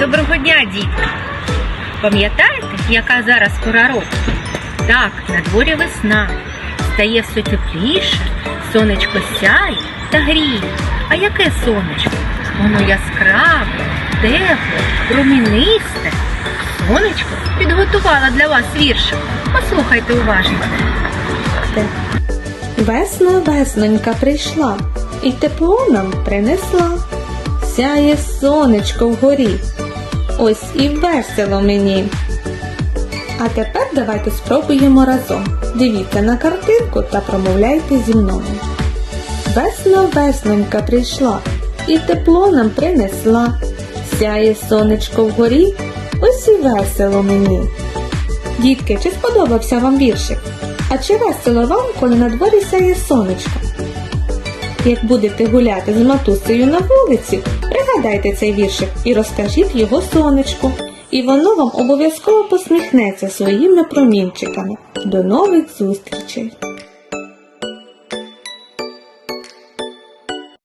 Доброго дня, дітки! Пам'ятаєте, яка зараз пора року? Так, на дворі весна. Стає все тепліше, сонечко сяє та гріє. А яке сонечко? Воно яскраве, тепле, промінисте. Сонечко підготувала для вас віршик. Послухайте уважно. Весна веснонька прийшла і тепло нам принесла. Сяє сонечко вгорі. Ось і весело мені. А тепер давайте спробуємо разом. Дивіться на картинку та промовляйте зі мною. Весна веснонька прийшла і тепло нам принесла. Сяє сонечко вгорі, ось і весело мені. Дітки, чи сподобався вам віршик? А чи весело вам, коли на дворі сяє сонечко? Як будете гуляти з матусею на вулиці, пригадайте цей віршик і розкажіть його сонечку. І воно вам обов'язково посміхнеться своїми промінчиками. До нових зустрічей!